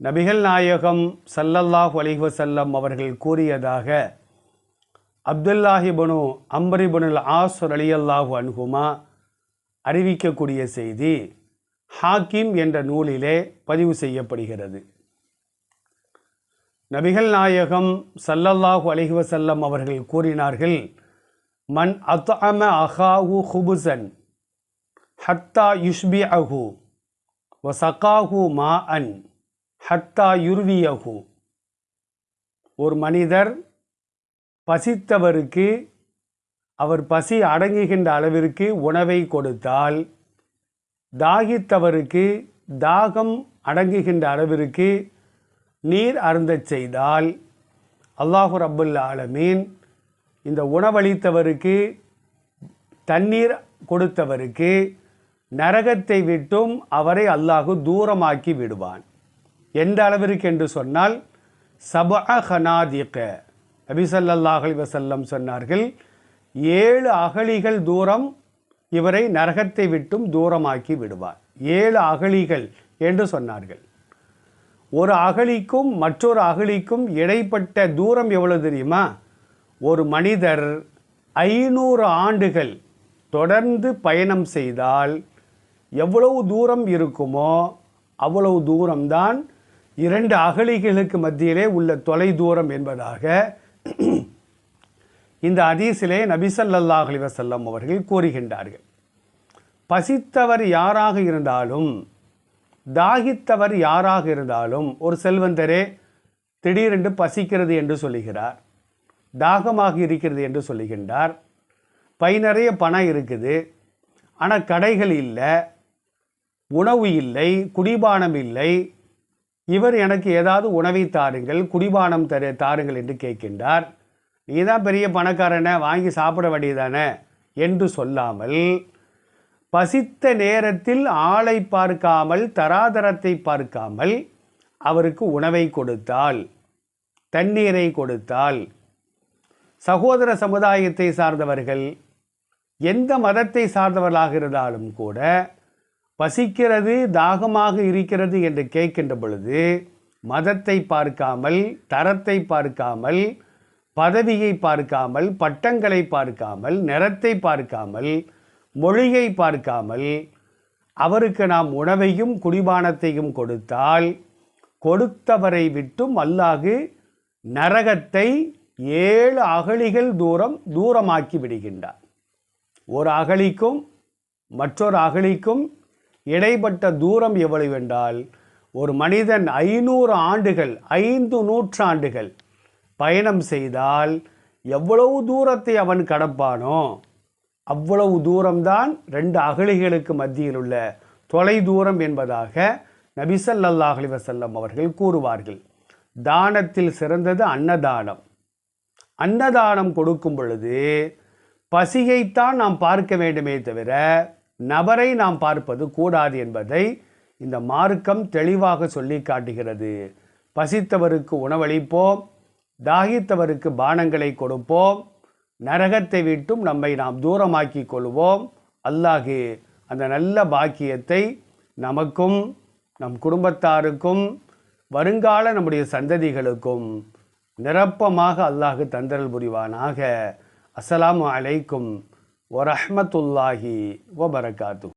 நபிகள் நாயகம் சல்லல்லாஹ் அலைஹி வஸல்லம் அவர்கள் கூறியதாக அப்துல்லாஹிபனு அம்பரிபனுல் ஆசுர் அலியல்லாஹு அன்ஹுமா அறிவிக்கக்கூடிய செய்தி ஹாக்கிம் என்ற நூலிலே பதிவு செய்யப்படுகிறது. நபிகள் நாயகம் சல்லல்லாஹு அலைஹி வஸல்லம் அவர்கள் கூறினார்கள் மன் அத்அம அஹாஹு ஹுபுசன் ஹத்தா யுஷ்பி அஹு வசகாஹு மா அன் ஹத்தா யுர்வியகு ஒரு மனிதர் பசித்தவருக்கு அவர் பசி அடங்குகின்ற அளவிற்கு உணவை கொடுத்தால் தாகித்தவருக்கு தாகம் அடங்குகின்ற அளவிற்கு நீர் அருந்தச் செய்தால் அல்லாஹு ரப்புல் ஆலமீன் இந்த உணவளித்தவருக்கு தண்ணீர் கொடுத்தவருக்கு நரகத்தை விட்டும் அவரை அல்லாஹு தூரமாக்கி விடுவான். எந்த அளவிற்கு என்று சொன்னால் சபா ஹனாதிக. நபிசல்லாஹ் வசல்லம் சொன்னார்கள் ஏழு அகழிகள் தூரம் இவரை நரகத்தை விட்டும் தூரமாக்கி விடுவார். ஏழு அகழிகள் என்று சொன்னார்கள். ஒரு அகழிக்கும் மற்றொரு அகழிக்கும் இடைப்பட்ட தூரம் எவ்வளவு தெரியுமா? ஒரு மனிதர் ஐநூறு ஆண்டுகள் தொடர்ந்து பயணம் செய்தால் எவ்வளவு தூரம் இருக்குமோ அவ்வளவு தூரம்தான் இரண்டு அகழிகளுக்கு மத்தியிலே உள்ள தொலை தூரம் என்பதாக இந்த அதீசிலே நபிசல்லாஹ் அலிவசல்லம் அவர்கள் கூறுகின்றார்கள். பசித்தவர் யாராக இருந்தாலும் தாகித்தவர் யாராக இருந்தாலும் ஒரு செல்வந்தரே திடீரென்று பசிக்கிறது என்று சொல்லுகிறார் தாகமாக இருக்கிறது என்று சொல்லுகின்றார். பை நிறைய பணம் இருக்குது ஆனால் கடைகள் இல்லை உணவு இல்லை குடிபானம் இல்லை இவர் எனக்கு ஏதாவது உணவை தாருங்கள் குடிபானம் தரு தாருங்கள் என்று கேட்கின்றார். நீ தான் பெரிய பணக்காரனை வாங்கி சாப்பிட வேண்டியதானே என்று சொல்லாமல் பசித்த நேரத்தில் ஆளை பார்க்காமல் தராதரத்தை பார்க்காமல் அவருக்கு உணவை கொடுத்தால் தண்ணீரை கொடுத்தால் சகோதர சமுதாயத்தை சார்ந்தவர்கள் எந்த மதத்தை சார்ந்தவர்களாக இருந்தாலும் கூட பசிக்கிறது தாகமாக இருக்கிறது என்று கேட்கின்ற பொழுது மதத்தை பார்க்காமல் தரத்தை பார்க்காமல் பதவியை பார்க்காமல் பட்டங்களை பார்க்காமல் நிறத்தை பார்க்காமல் மொழியை பார்க்காமல் அவருக்கு நாம் உணவையும் குடிபானத்தையும் கொடுத்தால் கொடுத்தவரை விட்டும் அல்லாஹு நரகத்தை ஏழு அகழிகள் தூரம் தூரமாக்கி விடுகின்றார் ஒரு அகழிக்கும் மற்றொரு அகழிக்கும் இடைப்பட்ட தூரம் எவ்வளவு என்றால் ஒரு மனிதன் ஐநூறு ஆண்டுகள் ஐந்து நூற்றாண்டுகள் பயணம் செய்தால் எவ்வளவு தூரத்தை அவன் கடப்பானோ அவ்வளவு தூரம்தான் ரெண்டு அகழிகளுக்கு மத்தியில் உள்ள தொலை தூரம் என்பதாக நபிசல்லாஹ் அலி வசல்லம் அவர்கள் கூறுவார்கள். தானத்தில் சிறந்தது அன்னதானம். அன்னதானம் கொடுக்கும் பொழுது பசியைத்தான் நாம் பார்க்க வேண்டுமே தவிர நபரை நாம் பார்ப்பது கூடாது என்பதை இந்த மார்க்கம் தெளிவாக சொல்லி காட்டுகிறது. பசித்தவருக்கு உணவளிப்போம் தாகித்தவருக்கு பானங்களை கொடுப்போம் நரகத்தை விட்டும் நம்மை நாம் தூரமாக்கி கொள்வோம். அல்லாஹு அந்த நல்ல பாக்கியத்தை நமக்கும் நம் குடும்பத்தாருக்கும் வருங்கால நம்முடைய சந்ததிகளுக்கும் நிரப்பமாக அல்லாஹு தந்தரல் புரிவானாக. அஸ்லாம் அலைக்கும். வரஹ்மத்துல்லாஹி வபரகாத்து